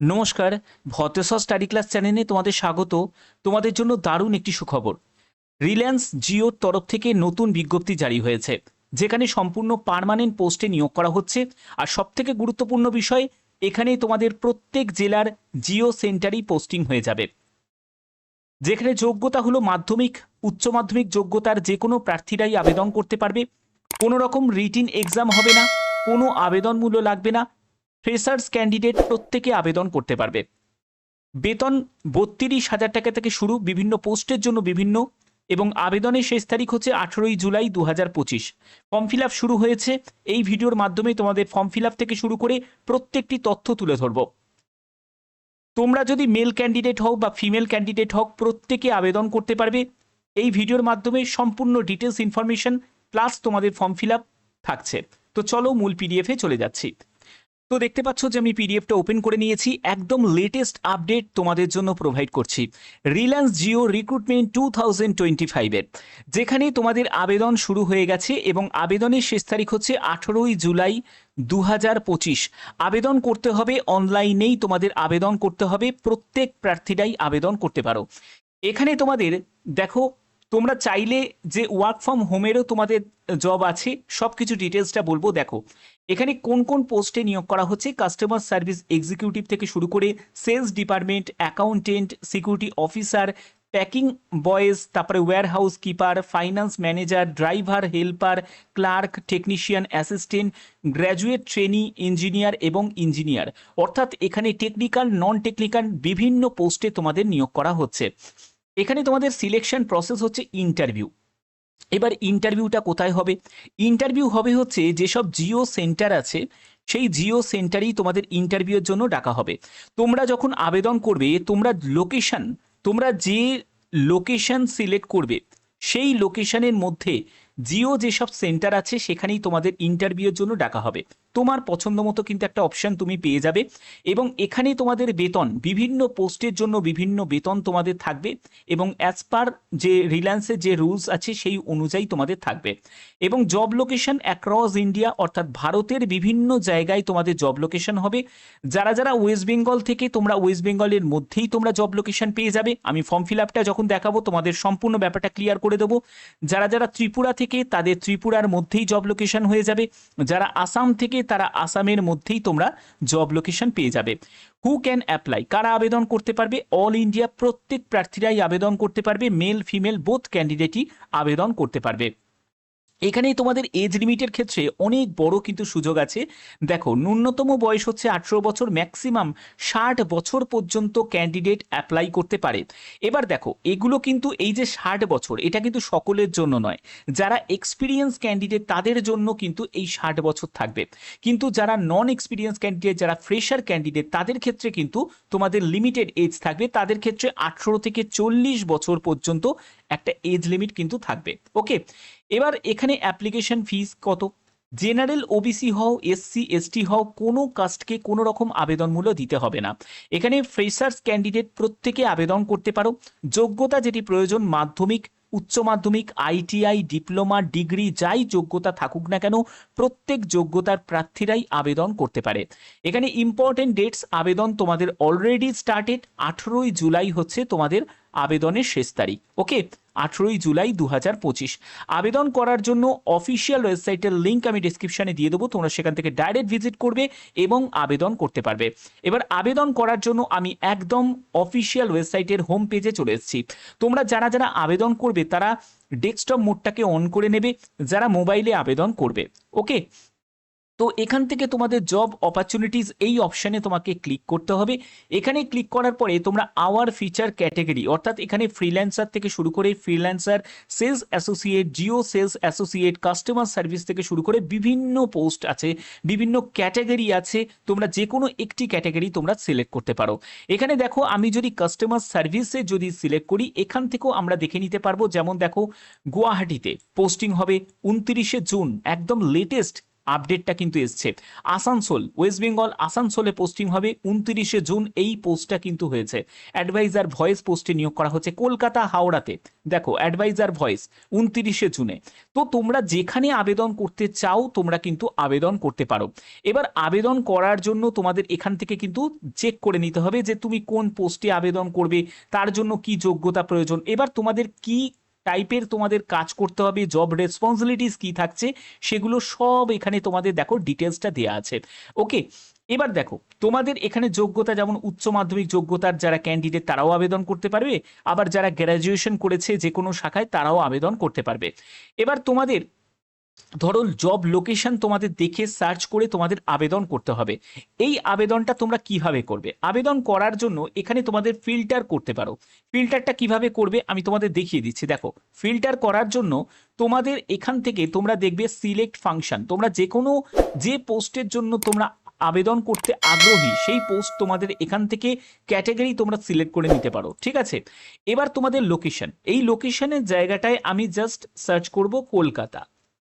নমস্কার, ভতেশ্বর study class চ্যানেলে তোমাদের স্বাগত। তোমাদের জন্য দারুণ একটি সুখবর। রিলায়েন্স জিওর তরফ থেকে নতুন বিজ্ঞপ্তি জারি হয়েছে, যেখানে সম্পূর্ণ পার্মানেন্ট পোস্টে নিয়োগ করা হচ্ছে। আর সবথেকে গুরুত্বপূর্ণ বিষয় এখানে তোমাদের প্রত্যেক জেলার জিও সেন্টারই পোস্টিং হয়ে যাবে। যেখানে যোগ্যতা হলো মাধ্যমিক, উচ্চ মাধ্যমিক যোগ্যতার যে কোনো প্রার্থীরাই আবেদন করতে পারবে। কোনো রকম রিটিন এক্সাম হবে না, কোনো আবেদন মূল্য লাগবে না ফ্রেশার্স ক্যান্ডিডেট প্রত্যেকে আবেদন করতে পারবে। বেতন বত্রিশ হাজার টাকা থেকে শুরু বিভিন্ন পোস্টের জন্য বিভিন্ন এবং আবেদনের শেষ তারিখ হচ্ছে আঠেরোই জুলাই দু হাজার পঁচিশ। ফর্ম ফিল আপ শুরু হয়েছে। এই ভিডিওর মাধ্যমে তোমাদের ফর্ম ফিল আপ থেকে শুরু করে প্রত্যেকটি তথ্য তুলে ধরব। তোমরা যদি মেল ক্যান্ডিডেট হও বা ফিমেল ক্যান্ডিডেট হও, প্রত্যেকে আবেদন করতে পারবে। এই ভিডিওর মাধ্যমে সম্পূর্ণ ডিটেলস ইনফরমেশন, প্লাস তোমাদের ফর্ম ফিল আপ থাকছে। তো চলো মূল পিডিএফে চলে যাচ্ছি। তো দেখতে পাচ্ছ যে আমি পিডিএফটা ওপেন করে নিয়েছি। একদম লেটেস্ট আপডেট তোমাদের জন্য প্রোভাইড করছি। Reliance Jio recruitment two thousand twenty ফাইভের যেখানে তোমাদের আবেদন শুরু হয়ে গেছে এবং আবেদনের শেষ তারিখ হচ্ছে আঠেরোই জুলাই দু হাজার পঁচিশ। আবেদন করতে হবে অনলাইনেই তোমাদের আবেদন করতে হবে, প্রত্যেক প্রার্থীরাই আবেদন করতে পারো। এখানে তোমাদের, দেখো, তোমরা চাইলে যে ওয়ার্ক ফ্রম হোমেরও তোমাদের জব আছে সব কিছু ডিটেলসটা বলব, দেখো। এখানে কোন কোন পোস্টে নিয়োগ করা হচ্ছে? কাস্টমার সার্ভিস এক্সিকিউটিভ থেকে শুরু করে sales department accountant security officer packing boys তারপরে warehouse keeper finance manager driver helper clerk technician assistant graduate trainee engineer এবং ইঞ্জিনিয়ার অর্থাৎ এখানে টেকনিক্যাল নন টেকনিক্যাল বিভিন্ন পোস্টে তোমাদের নিয়োগ করা হচ্ছে। এখানে তোমাদের সিলেকশন প্রসেস হচ্ছে ইন্টারভিউ এবার ইন্টারভিউটা কোথায় হবে? ইন্টারভিউ হবে হচ্ছে যেসব জিও সেন্টার আছে, সেই জিও সেন্টারেই তোমাদের ইন্টারভিউয়ের জন্য ডাকা হবে। তোমরা যখন আবেদন করবে, তোমরা লোকেশন তোমরা যে লোকেশন সিলেক্ট করবে, সেই লোকেশনের মধ্যে জিও যেসব সেন্টার আছে, সেখানেই তোমাদের ইন্টারভিউয়ের জন্য ডাকা হবে। তোমার পছন্দ মতো কিন্তু একটা অপশান তুমি পেয়ে যাবে। এবং এখানে তোমাদের বেতন, বিভিন্ন পোস্টের জন্য বিভিন্ন বেতন তোমাদের থাকবে এবং অ্যাজ পার যে রিলায়েন্সের যে রুলস আছে সেই অনুযায়ী তোমাদের থাকবে। এবং জব লোকেশন অ্যাক্রস ইন্ডিয়া অর্থাৎ ভারতের বিভিন্ন জায়গায় তোমাদের জব লোকেশন হবে। যারা যারা ওয়েস্ট বেঙ্গল থেকে, তোমরা ওয়েস্ট বেঙ্গলের মধ্যেই তোমরা জব লোকেশন পেয়ে যাবে। আমি ফর্ম ফিল আপটা যখন দেখাবো, তোমাদের সম্পূর্ণ ব্যাপারটা ক্লিয়ার করে দেবো। যারা যারা ত্রিপুরা থেকে, তাদের ত্রিপুরার মধ্যেই জব লোকেশন হয়ে যাবে। যারা আসাম থেকে তারা আসামের মধ্যেই তোমরা জব লোকেশন পেয়ে যাবে। হু ক্যান অ্যাপ্লাই কারা আবেদন করতে পারবে? অল ইন্ডিয়া প্রত্যেক প্রার্থীরাই আবেদন করতে পারবে। মেল ফিমেল বোথ ক্যান্ডিডেটই আবেদন করতে পারবে। এখানেই তোমাদের এজ লিমিটের ক্ষেত্রে অনেক বড় কিন্তু সুযোগ আছে। দেখো, ন্যূনতম বয়স হচ্ছে আঠেরো বছর ম্যাক্সিমাম ষাট বছর পর্যন্ত ক্যান্ডিডেট অ্যাপ্লাই করতে পারে। এবার দেখো, এগুলো কিন্তু এই যে ষাট বছর, এটা কিন্তু সকলের জন্য নয়। যারা এক্সপিরিয়েন্স ক্যান্ডিডেট তাদের জন্য কিন্তু এই ষাট বছর থাকবে। কিন্তু যারা নন এক্সপিরিয়েন্স ক্যান্ডিডেট যারা ফ্রেশার ক্যান্ডিডেট তাদের ক্ষেত্রে কিন্তু তোমাদের লিমিটেড এজ থাকবে। তাদের ক্ষেত্রে আঠেরো থেকে চল্লিশ বছর পর্যন্ত একটা এজ লিমিট কিন্তু থাকবে। ওকে এবার এখানে অ্যাপ্লিকেশন ফিস কত? জেনারেল ওবিসি হও এসসি এসটি হও, কোনো কাস্টকে কোনো রকম আবেদন মূল্য দিতে হবে না। এখানে ফ্রেশার্স ক্যান্ডিডেট প্রত্যেকে আবেদন করতে পারো। যোগ্যতা যেটি প্রয়োজন, মাধ্যমিক, উচ্চ মাধ্যমিক আইটিআই ডিপ্লোমা ডিগ্রি যাই যোগ্যতা থাকুক না কেন, প্রত্যেক যোগ্যতার প্রার্থীরাই আবেদন করতে পারে। এখানে ইম্পর্টেন্ট ডেটস আবেদন তোমাদের অলরেডি স্টার্টেড আঠেরোই জুলাই হচ্ছে তোমাদের আবেদনের শেষ তারিখ। ওকে, আঠেরোই জুলাই দু হাজার পঁচিশ। আবেদন করার জন্য অফিসিয়াল ওয়েবসাইটের লিঙ্ক আমি ডিসক্রিপশনে দিয়ে দেবো, তোমরা সেখান থেকে ডাইরেক্ট ভিজিট করবে এবং আবেদন করতে পারবে। এবার আবেদন করার জন্য আমি একদম অফিসিয়াল ওয়েবসাইটের হোম পেজে চলে এসেছি। তোমরা যারা যারা আবেদন করবে, তারা ডেস্কটপ মোডটাকে অন করে নেবে, যারা মোবাইলে আবেদন করবে। ওকে তো এখান থেকে তোমাদের জব অপরচুনিটিস এই অপশানে তোমাকে ক্লিক করতে হবে। এখানে ক্লিক করার পরে তোমরা আওয়ার ফিচার ক্যাটাগরি অর্থাৎ এখানে ফ্রিল্যান্সার থেকে শুরু করে freelancer sales associate Jio sales associate customer service থেকে শুরু করে বিভিন্ন পোস্ট আছে, বিভিন্ন ক্যাটাগরি আছে, তোমরা যে কোনো একটি ক্যাটাগরি তোমরা সিলেক্ট করতে পারো। এখানে দেখো আমি যদি কাস্টমার সার্ভিসে যদি সিলেক্ট করি, এখান থেকেও আমরা দেখে নিতে পারব, যেমন দেখো গুয়াহাটিতে পোস্টিং হবে, উনত্রিশে জুন, একদম লেটেস্ট আপডেটটা কিন্তু এসছে। আসানসোল ওয়েস্ট বেঙ্গল আসানসোলে পোস্টিং হবে উনত্রিশে জুন, এই পোস্টটা কিন্তু হয়েছে। অ্যাডভাইজার ভয়েস পোস্টে নিয়োগ করা হচ্ছে কলকাতা, হাওড়াতে। দেখো অ্যাডভাইজার ভয়েস উনত্রিশে জুনে। তো তোমরা যেখানে আবেদন করতে চাও, তোমরা কিন্তু আবেদন করতে পারো। এবার আবেদন করার জন্য তোমাদের এখান থেকে কিন্তু চেক করে নিতে হবে যে তুমি কোন পোস্টে আবেদন করবে, তার জন্য কি যোগ্যতা প্রয়োজন। এবার তোমাদের কি টাইপের তোমাদের কাজ করতে হবে জব রেসপন্সিবিলিটিস কি থাকছে, সেগুলো সব এখানে তোমাদের দেখো ডিটেলসটা দেওয়া আছে। ওকে এবার দেখো, তোমাদের এখানে যোগ্যতা যেমন উচ্চ মাধ্যমিক যোগ্যতার যারা ক্যান্ডিডেট তারাও আবেদন করতে পারবে, আবার যারা গ্র্যাজুয়েশন করেছে যে কোনো শাখায় তারাও আবেদন করতে পারবে। এবার তোমাদের ধরো জব লোকেশন তোমাদের দেখে সার্চ করে তোমাদের আবেদন করতে হবে। এই আবেদনটা তোমরা কীভাবে করবে? আবেদন করার জন্য এখানে তোমাদের ফিল্টার করতে পারো। ফিল্টারটা কীভাবে করবে আমি তোমাদের দেখিয়ে দিচ্ছি। দেখো ফিল্টার করার জন্য তোমাদের এখান থেকে তোমরা দেখবে সিলেক্ট ফাংশন তোমরা যে কোনো যে পোস্টের জন্য তোমরা আবেদন করতে আগ্রহী, সেই পোস্ট তোমাদের এখান থেকে ক্যাটাগরি তোমরা সিলেক্ট করে নিতে পারো। ঠিক আছে? এবার তোমাদের লোকেশন এই লোকেশনের জায়গাটায় আমি জাস্ট সার্চ করব কলকাতা।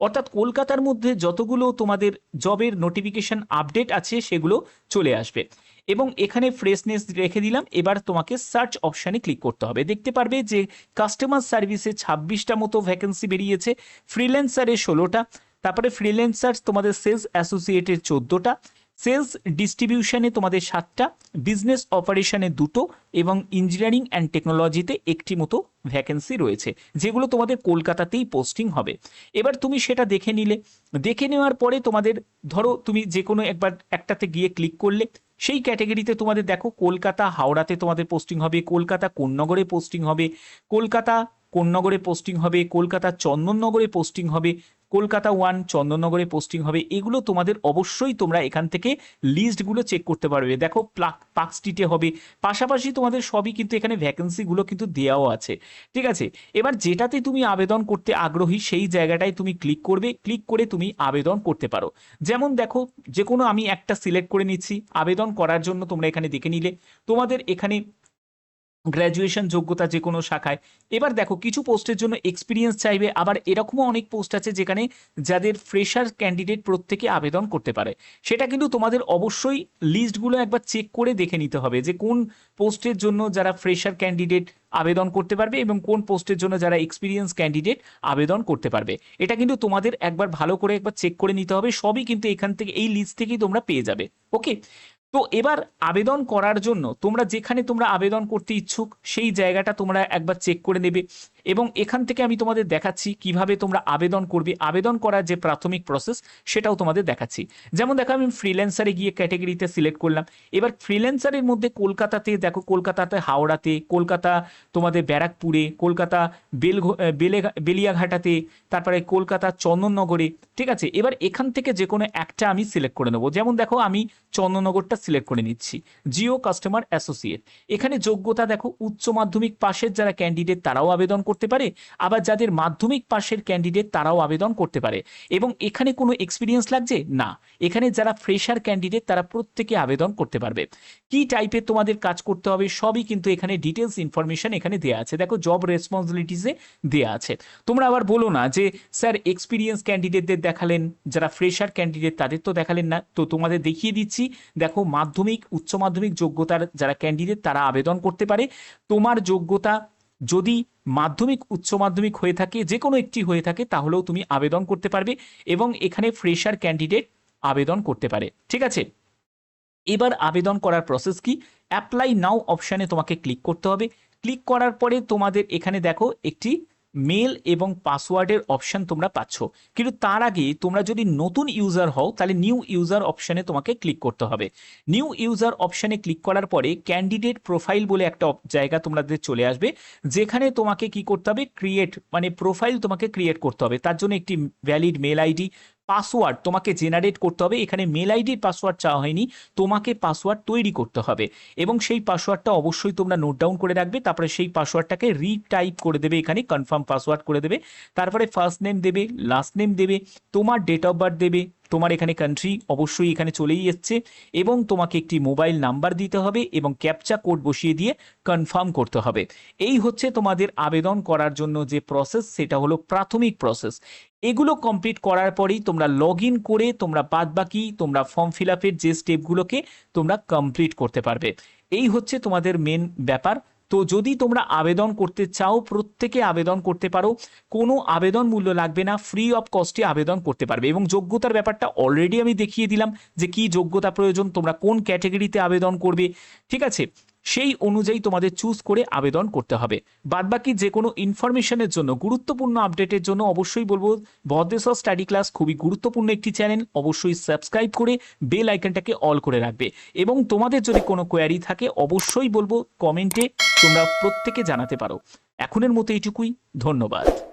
অর্থাৎ কলকাতার মধ্যে যতগুলো তোমাদের জবের নোটিফিকেশন আপডেট আছে, সেগুলো চলে আসবে। এবং এখানে ফ্রেশনেস রেখে দিলাম, এবার তোমাকে সার্চ অপশানে ক্লিক করতে হবে। দেখতে পারবে যে কাস্টমার সার্ভিসে ছাব্বিশটা মতো ভ্যাকেন্সি বেরিয়েছে ফ্রিল্যান্সারে ষোলোটা, তারপরে ফ্রিল্যান্সার তোমাদের সেলস অ্যাসোসিয়েটের চোদ্দোটা সেলস ডিস্ট্রিবিউশনে তোমাদের সাতটা, বিজনেস অপারেশনে দুটো এবং ইঞ্জিনিয়ারিং অ্যান্ড টেকনোলজিতে একটি মতো ভ্যাকেন্সি রয়েছে, যেগুলো তোমাদের কলকাতাতেই পোস্টিং হবে। এবার তুমি সেটা দেখে নিলে। দেখে নেওয়ার পরে তোমাদের, ধরো তুমি যে কোনো একবার একটাতে গিয়ে ক্লিক করলে, সেই ক্যাটাগরিতে তোমাদের দেখো কলকাতা, হাওড়াতে তোমাদের পোস্টিং হবে, কলকাতা, কোন্নগরে পোস্টিং হবে, কলকাতা, কোন্নগরে পোস্টিং হবে, কলকাতা, চন্দননগরে পোস্টিং হবে কলকাতা ওয়ান, চন্দননগরে পোস্টিং হবে, এগুলো তোমাদের অবশ্যই তোমরা এখান থেকে লিস্টগুলো চেক করতে পারবে। দেখো প্লাক পার্ক স্ট্রিটে হবে। পাশাপাশি তোমাদের সবই কিন্তু এখানে ভ্যাকেন্সিগুলো কিন্তু দেওয়াও আছে। ঠিক আছে? এবার যেটাতে তুমি আবেদন করতে আগ্রহী, সেই জায়গাটায় তুমি ক্লিক করবে। ক্লিক করে তুমি আবেদন করতে পারো। যেমন দেখো যে কোনো আমি একটা সিলেক্ট করে নিচ্ছি। আবেদন করার জন্য তোমরা এখানে দেখে নিলে। তোমাদের এখানে গ্র্যাজুয়েশন যোগ্যতা যে কোনো শাখায়। এবার দেখো, কিছু পোস্টের জন্য এক্সপিরিয়েন্স চাইবে, আবার এরকমও অনেক পোস্ট আছে যেখানে যাদের ফ্রেশার ক্যান্ডিডেট প্রত্যেকে আবেদন করতে পারে। সেটা কিন্তু তোমাদের অবশ্যই লিস্টগুলো একবার চেক করে দেখে নিতে হবে যে কোন পোস্টের জন্য যারা ফ্রেশার ক্যান্ডিডেট আবেদন করতে পারবে এবং কোন পোস্টের জন্য যারা এক্সপিরিয়েন্স ক্যান্ডিডেট আবেদন করতে পারবে। এটা কিন্তু তোমাদের একবার ভালো করে একবার চেক করে নিতে হবে, সবই কিন্তু এখান থেকে, এই লিস্ট থেকেই তোমরা পেয়ে যাবে। ওকে তো এবার আবেদন করার জন্য তোমরা যেখানে তোমরা আবেদন করতে ইচ্ছুক, সেই জায়গাটা তোমরা একবার চেক করে নেবে। এবং এখান থেকে আমি তোমাদের দেখাচ্ছি কীভাবে তোমরা আবেদন করবে। আবেদন করার যে প্রাথমিক প্রসেস সেটাও তোমাদের দেখাচ্ছি। যেমন দেখো, আমি ফ্রিল্যান্সারে গিয়ে ক্যাটাগরিতে সিলেক্ট করলাম। এবার ফ্রিল্যান্সারের মধ্যে কলকাতাতে, দেখো, কলকাতাতে হাওড়াতে, কলকাতা তোমাদের ব্যারাকপুরে, কলকাতা বেল বেলে, বেলিয়াঘাটাতে, তারপরে কলকাতা চন্দননগরে, ঠিক আছে? এবার এখান থেকে যে কোনো একটা আমি সিলেক্ট করে নেব। যেমন দেখো, আমি চন্দননগরটা সিলেক্ট করে নিচ্ছি। জিও কাস্টমার অ্যাসোসিয়েট এখানে যোগ্যতা দেখো, উচ্চ মাধ্যমিক পাশের যারা ক্যান্ডিডেট তারাও আবেদন করতে পারে, আবার যাদের মাধ্যমিক পাশের ক্যান্ডিডেট তারাও আবেদন করতে পারে। এবং এখানে কোনো এক্সপিরিয়েন্স লাগছে? না। এখানে যারা ফ্রেশার ক্যান্ডিডেট তারা প্রত্যেকে আবেদন করতে পারবে। কি টাইপের তোমাদের কাজ করতে হবে সবই কিন্তু এখানে ডিটেলস ইনফরমেশন এখানে দেওয়া আছে। দেখো জব রেসপন্সিবিলিটিসে দেওয়া আছে। তোমরা আবার বলো না যে, স্যার এক্সপিরিয়েন্স ক্যান্ডিডেটদের দেখালেন, যারা ফ্রেশার ক্যান্ডিডেট তাদের তো দেখালেন না। তো তোমাদের দেখিয়ে দিচ্ছি, দেখো মাধ্যমিক, উচ্চ মাধ্যমিক যোগ্যতার যারা ক্যান্ডিডেট তারা আবেদন করতে পারে। তোমার যোগ্যতা যদি মাধ্যমিক, উচ্চ মাধ্যমিক হয়ে থাকে যে কোনো একটি হয়ে থাকে, তাহলেও তুমি আবেদন করতে পারবে এবং এখানে ফ্রেশার ক্যান্ডিডেট আবেদন করতে পারে। ঠিক আছে? এবার আবেদন করার প্রসেস কি? অ্যাপ্লাই নাও অপশানে তোমাকে ক্লিক করতে হবে। ক্লিক করার পরে তোমাদের এখানে দেখো একটি মেল এবং পাসওয়ার্ডের অপশান তোমরা পাচ্ছ। কিন্তু তার আগে তোমরা যদি নতুন ইউজার হও, তাহলে নিউ ইউজার অপশানে তোমাকে ক্লিক করতে হবে। নিউ ইউজার অপশানে ক্লিক করার পরে ক্যান্ডিডেট প্রোফাইল বলে একটা জায়গা তোমাদের চলে আসবে। যেখানে তোমাকে কি করতে হবে? ক্রিয়েট মানে প্রোফাইল তোমাকে ক্রিয়েট করতে হবে। তার জন্য একটি ভ্যালিড মেল আইডি পাসওয়ার্ড তোমাকে জেনারেট করতে হবে। এখানে মেল আইডির পাসওয়ার্ড চাওয়া হয়নি। তোমাকে পাসওয়ার্ড তৈরি করতে হবে। এবং সেই পাসওয়ার্ডটা অবশ্যই তোমরা নোট ডাউন করে রাখবে। তারপরে সেই পাসওয়ার্ডটাকে রিটাইপ করে দেবে। এখানে কনফার্ম পাসওয়ার্ড করে দেবে। তারপরে ফার্স্ট নেম দেবে লাস্ট নেম দেবে, তোমার ডেট অফ বার্থ দেবে তোমার এখানে কান্ট্রি অবশ্যই এখানে চলেই এসছে এবং তোমাকে একটি মোবাইল নাম্বার দিতে হবে এবং ক্যাপচা কোড বসিয়ে দিয়ে কনফার্ম করতে হবে। এই হচ্ছে তোমাদের আবেদন করার জন্য যে প্রসেস সেটা হলো প্রাথমিক প্রসেস এগুলো কমপ্লিট করার পরেই তোমরা লগ ইন করে তোমরা বাদ বাকি তোমরা ফর্ম ফিল আপের যে স্টেপগুলোকে তোমরা কমপ্লিট করতে পারবে। এই হচ্ছে তোমাদের মেন ব্যাপার। তো যদি তোমরা আবেদন করতে চাও, প্রত্যেকে আবেদন করতে পারো। কোনো আবেদন মূল্য লাগবে না ফ্রি অফ কস্টে আবেদন করতে পারবে। এবং যোগ্যতার ব্যাপারটা অলরেডি আমি দেখিয়ে দিলাম যে কি যোগ্যতা প্রয়োজন, তোমরা কোন ক্যাটাগরিতে আবেদন করবে, ঠিক আছে? সেই অনুযায়ী তোমাদের চুজ করে আবেদন করতে হবে। বাদবাকি যে কোনো ইনফরমেশনের জন্য, গুরুত্বপূর্ণ আপডেটের জন্য অবশ্যই বলব, ভদ্রেশ্বর স্টাডি ক্লাস খুবই গুরুত্বপূর্ণ একটি চ্যানেল অবশ্যই সাবস্ক্রাইব করে বেল আইকনটাকে অল করে রাখবে। এবং তোমাদের যদি কোনো কোয়ারি থাকে, অবশ্যই বলব কমেন্টে তোমরা প্রত্যেকে জানাতে পারো। এখনের মতো এইটুকুই, ধন্যবাদ।